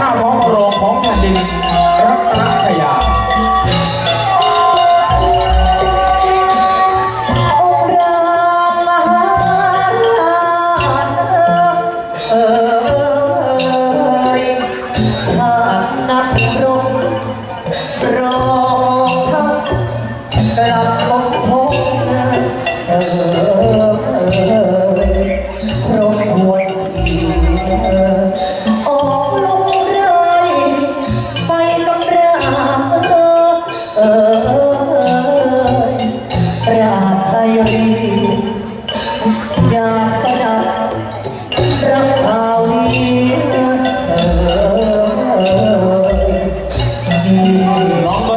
หน้าท้องระโรงของแผ่นดิน น้อ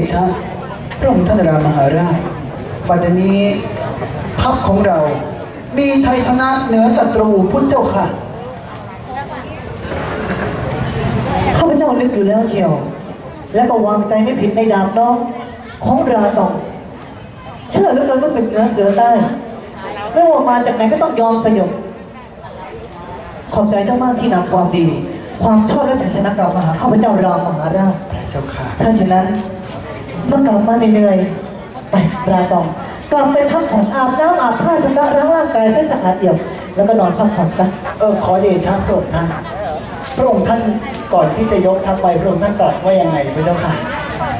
ดชะพระองค์ท่านรามมหาราชปัจจุบันนี้ทัพของเรา มีชัยชนะเหนือศัตรูพุทธเจ้าค่ะข้าพเจ้านึกอยู่แล้วเชียว และก็วางใจไม่ผิดในดาบน้องของราตอง เชื่อเหลือเกินว่าศึกเหนือเสือใต้ไม่ว่ามาจากไหนก็ต้องยอมสยบขอบใจเจ้ามากที่นำความดี ความชอบและชัยชนะกลับมาหาข้าพเจ้ารามมหาราชพระเจ้าค่ะถ้าเช่นนั้น เมื่อกลับมาเหนื่อยๆไปราตองกลับไปพักผ่อนอาบน้ำอาบผ้าชำระล้างร่างกายให้สะอาดเอี่ยมแล้วก็นอนพักผ่อนซะเออขอเดชะพระองค์ท่านพระองค์ท่านก่อนที่จะยกทัพไปพระองค์ท่านตรัสว่ายังไงพระเจ้าค่ะ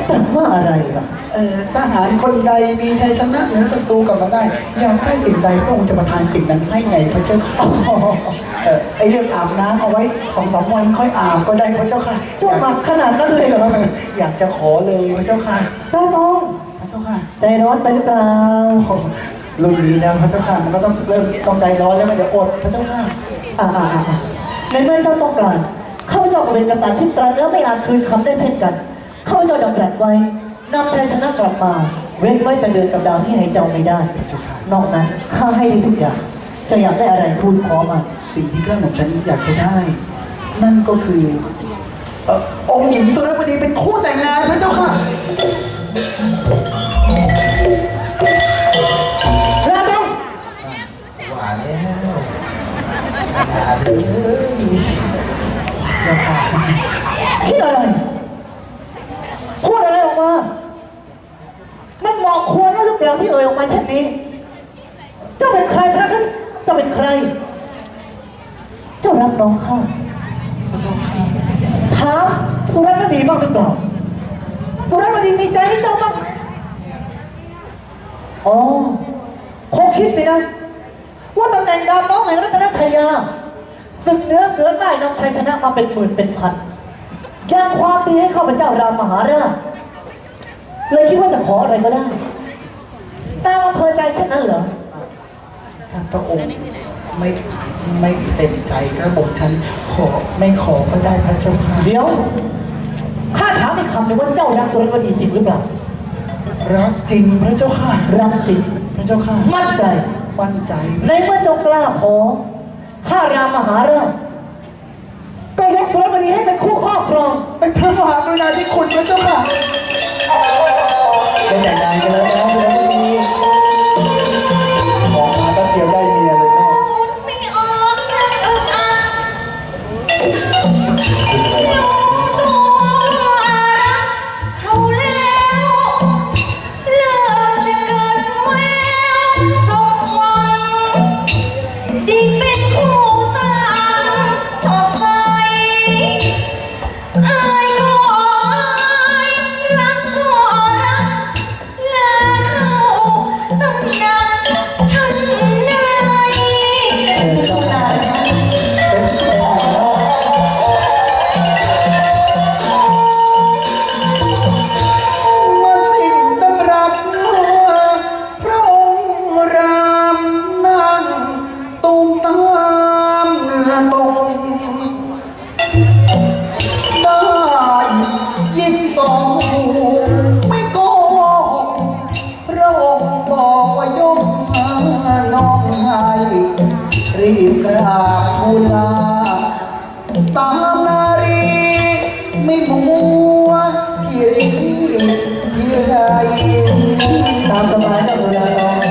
ตรัสว่าอะไรล่ะเออทหารคนใดมีชัยชนะเหนือศัตรูกลับมาได้อยากได้สิ่งใดพระองค์จะประทานสิ่งนั้นให้ไงพระเจ้าค่ะ เออไอเรื่องอาบน้ำเอาไว้สองสามวันค่อยอาบก็ได้พระเจ้าค่ะเจ้าหมักขนาดนั้นเลยเหรออยากจะขอเลยพระเจ้าค่ะราตองพระเจ้าค่ะ ใจร้อนไปหรือเปล่าโอ้รุ่นนี้แล้วพระเจ้าค่ะมันก็ต้องเริ่มต้องใจร้อนแล้วมันจะอดพระเจ้าค่ะอ่าอ่าอ่าอ่าในเมื่อเจ้าต้องการข้าพเจ้าก็เป็นกษัตริย์ที่ตรัสแล้วไม่อาจคืนคำได้เช่นกันข้าพเจ้าดำรัสไว้นำชัยชนะกลับมา เว้นไว้แต่เดือนกับดาวที่ให้เจ้าไม่ได้ นอกนั้นข้าให้ได้ทุกอย่างเจะอยากได้อะไรทูลขอมาสิ่งที่กล้าหม่อมฉันอยากจะได้ นั่นก็คือเอ่อองค์หญิงสุรบดีเป็นคู่แต่งงานพระเจ้าค่ะราตองว่าแล้วอย่าเลยเจ้าค่ะคิดอะไรพูดอะไรออกมา มันเหมาะควรนะหรือเปล่าที่เอ่ยออกมาเช่นนี้เจ้าเป็นใครพระคุณ เจ้าเป็นใคร เจ้ารักน้องข้าถามสุรัตนดีบ้างหรือเปล่าสุรัตนดีมีใจให้เจ้าบ้างอ๋อคงคิดสินะ ว่าตำแหน่งดาวน้องแห่งรัตนชยาศึกเหนือเสือใต้นำชัยชนะมาเป็นหมื่นเป็นพันย่างความดีให้ข้าพเจ้ารามมหาราชเลยคิดว่าจะขออะไรก็ได้ ตามอำเภอใจเช่นนั้นเหรอ ถ้าพระองค์ไม่ไม่เต็มใจก็บอกฉันขอไม่ขอก็ได้พระเจ้าค่ะเดี๋ยวข้าถามอีกคำหนึ่งว่าเจ้ารักสุรวดีจริงหรือเปล่ารักจริงพระเจ้าค่ะรักจริงพระเจ้าค่ะ มั่นใจมั่นใจในเมื่อเจ้ากล้าขอข้ารามมหาราชก็ยกสุรวดีให้เป็นคู่ครอบครองเป็นพระมหากรุณาธิคุณพระเจ้าค่ะ ไม่มัวพี่รีพียไรตามสบายตามสบายน้อง